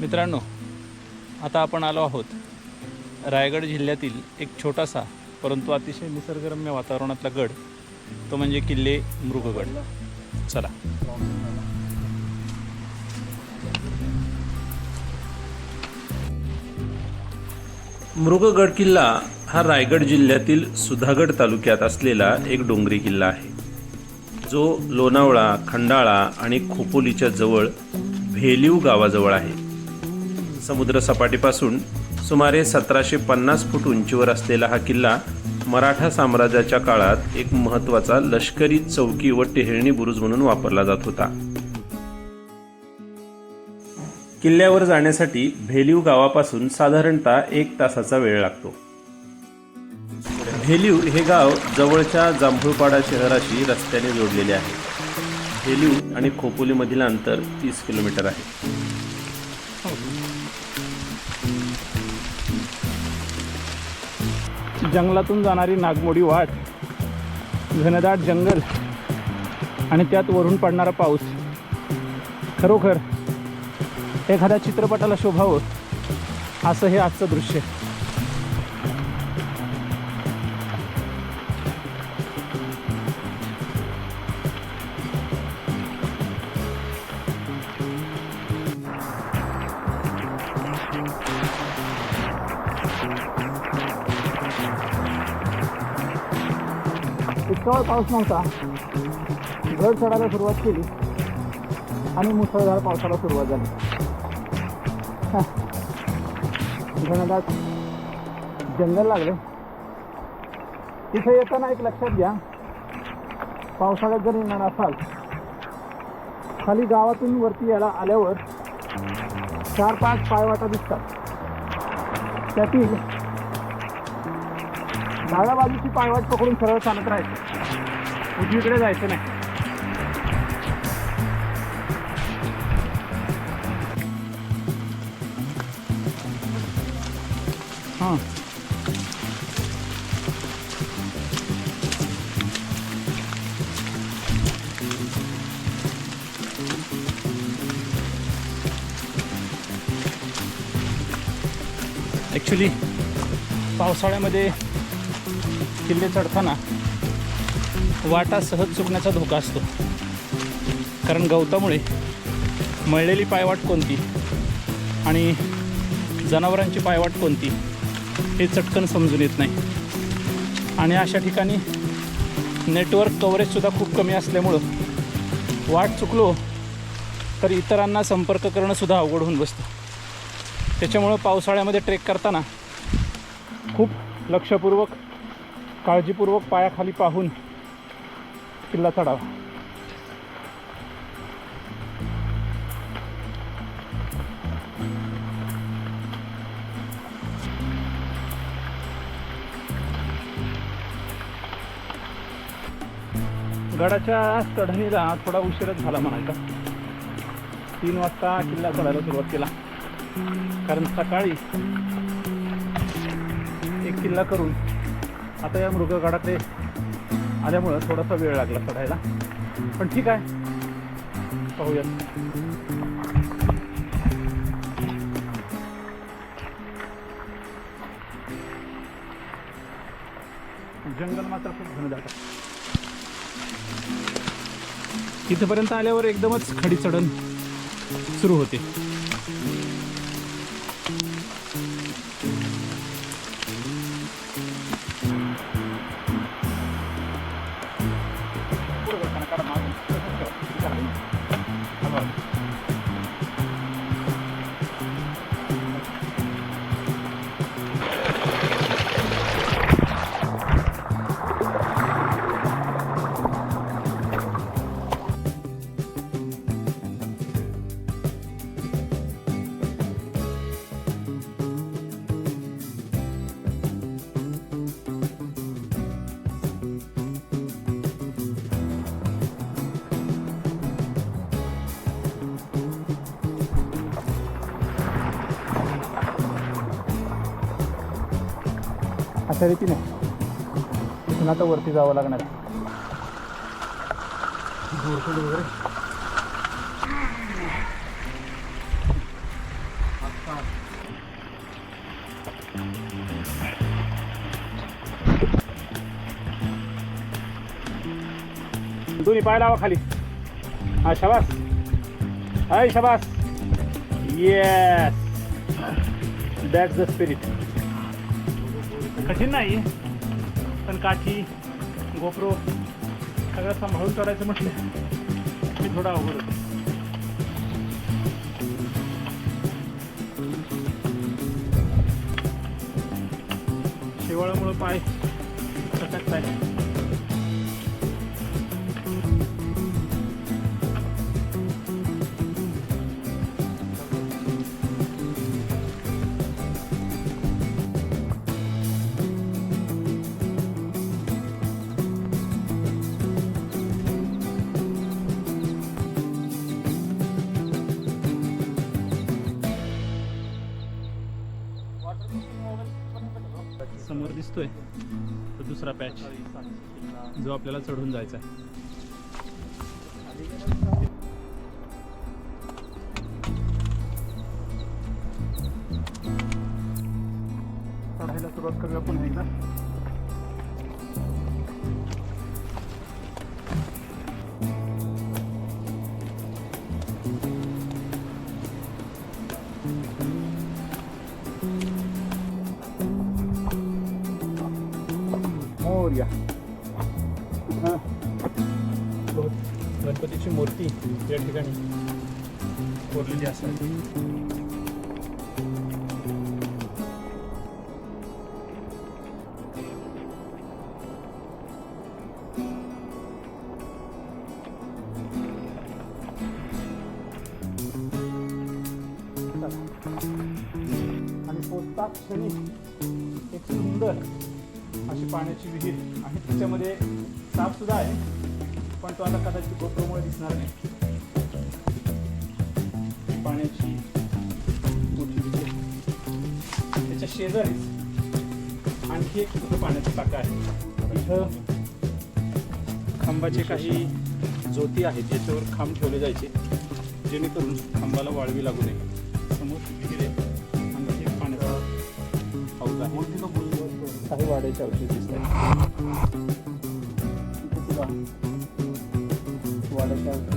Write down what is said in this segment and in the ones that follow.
मित्रांनो आता आपण आलो आहोत रायगड जिल्ह्यातील एक छोटासा परंतु अतिशय निसर्गरम्य वातावरणातला गड तो म्हणजे किल्ले मृगगड. चला. मृगगड किल्ला हा रायगड जिल्ह्यातील सुधागड तालुक्यात असलेला एक डोंगरी किल्ला आहे. जो लोणावळा खंडाळा आणि खोपोलीच्या जवळ भेलिव गावाजवळ आहे. समुद्र सपाटीपासून सुमारे सतराशे पन्नास फूट उंचीवर असलेला हा किल्ला मराठा साम्राज्याच्या काळात एक महत्त्वाचा लष्करी चौकी व टेहळणी बुरुज म्हणून वापरला जात होता. किल्ल्यावर जाण्यासाठी भेलिव गावापासून साधारणतः एक तासाचा वेळ लागतो. भेलिव हे गाव जवळच्या जांभूळपाडा शहराशी रस्त्याने जोडलेले आहे. भेलिव आणि खोपोलीमधील अंतर तीस किलोमीटर आहे. जंगलातून जाणारी नागमोडी वाट घनदाट जंगल आणि त्यात वरून पडणारा पाऊस. खरोखर एखाद्या चित्रपटाला शोभावं असं हे आजचं दृश्य इतका पाऊस नव्हता. घड चढायला सुरुवात केली आणि मुसळधार पावसाला सुरुवात झाली. घनदाट जंगल लागलं. तिथे येताना एक लक्षात घ्या. पावसाळ्यात जर येणार असाल खाली गावातून वरती यायला आल्यावर चार पाच पायवाटा दिसतात. त्यातील डाव्या बाजूची पायवाट पकडून सरळ चालत राहायचं. उजवीकडे जायचं नाही. हां. ॲक्च्युली पावसाळ्यामध्ये किल्ले चढताना वाटा सहज चुकण्याचा धोका असतो. कारण गवतामुळे मळलेली पायवाट कोणती आणि जनावरांची पायवाट कोणती हे चटकन समजून येत नाही. आणि अशा ठिकाणी नेटवर्क कव्हरेजसुद्धा खूप कमी असल्यामुळं वाट चुकलो तर इतरांना संपर्क करणंसुद्धा अवघड होऊन बसतं. त्याच्यामुळं पावसाळ्यामध्ये ट्रेक करताना खूप लक्षपूर्वक काळजीपूर्वक पायाखाली पाहून किल्ला चढावा. गडाच्या चढणीला थोडा उशीरच झाला म्हणायचा. तीन वाजता किल्ला चढायला सुरुवात केला. कारण सकाळी एक किल्ला करून आता या मृगगडाकडे आल्यामुळं थोडासा वेळ लागला चढायला. पण ठीक आहे. पाहूयात. जंगल मात्र खूप घन आहे इथपर्यंत आल्यावर एकदमच खडी चढण सुरू होते. अशा रीतीने तिथून आता वरती जावं लागणार वगैरे दोन्ही पाय लावा खाली. हा शबास. हाय शबास. येस दॅट्स द स्पिरिट कठीण नाही पण काठी गोप्रो सगळं सांभाळून करायचं म्हटलं मी थोडा अवघड होतं. शेवाळामुळं पाय सटकत आहे समोर दिसतोय. तो दुसरा पॅच जो आपल्याला चढून जायचा आहे. चढायला सुरुवात करूया पुन्हा एकदा. गणपतीची मूर्ती या ठिकाणी कोरलेली असावी आणि पोचता क्षणी एक सुंदर अशी पाण्याची विहीर आणि त्याच्यामध्ये साप सुद्धा आहे. पण तो आता कदाचित गोप्रोमुळे दिसणार नाही. पाण्याची त्याच्या शेजारीच आणखी एक छोटं पाण्याचं टाका आहे. इथं खांबाचे काही ज्योती आहेत याच्यावर खांब ठेवले जायचे जेणेकरून खांबाला वाळवी लागू नये. समोर तिकडे आणखी एक पाण्याचा हाऊस आहे. काही वाढायचे औषध दिसत वाड्याचे औषध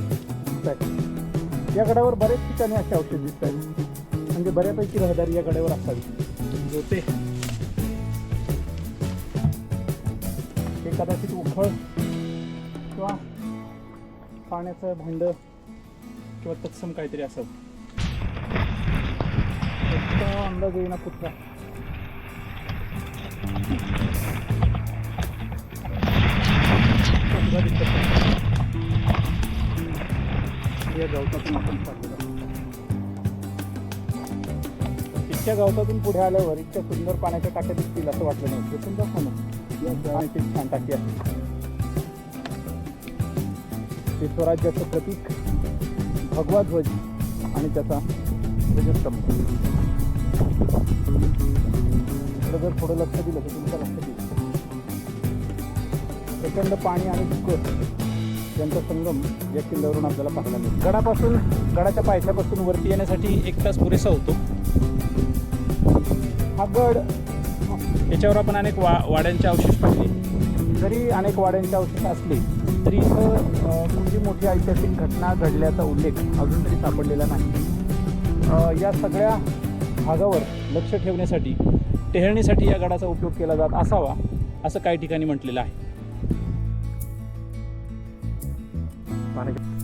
दिसत आहेत या गडावर बरेच ठिकाणी असे औषध दिसत आहेत. म्हणजे बऱ्यापैकी रहदारी या गडावर असावी जोते हे कदाचित उखळ किंवा पाण्याचं भांड किंवा तत्सम काहीतरी असावं अंदाज येईना कुठला. दिसत. या गवतातून आपण चाललेलो इतक्या गवतातून पुढे आल्यावर इतक्या सुंदर पाण्याच्या टाक्या दिसतील असं वाटलं नव्हतं सुंदर समज पाण्याची छान टाकी आहे. ते स्वराज्याचं प्रतीक भगवा ध्वज आणि त्याचा ध्वजस्तंभ. जर थोडं लक्ष दिलं तर तुमचं लक्ष दिलं प्रचंड पाणी आणि धुकं. यांचा संगम या किल्ल्यावरून आपल्याला पाहायला मिळतो. गडापासून गडाच्या पायथ्यापासून वरती येण्यासाठी एक तास पुरेसा होतो. हा गड याच्यावर आपण अनेक वा वाड्यांचे अवशेष पाहिले. जरी अनेक वाड्यांचे अवशेष असले तरी इथं कुठली मोठी ऐतिहासिक घटना घडल्याचा उल्लेख अजून तरी सापडलेला नाही. या सगळ्या भागावर लक्ष ठेवण्यासाठी टेहळणीसाठी या गडाचा उपयोग केला जात असावा असं काही ठिकाणी म्हटलेलं आहे. para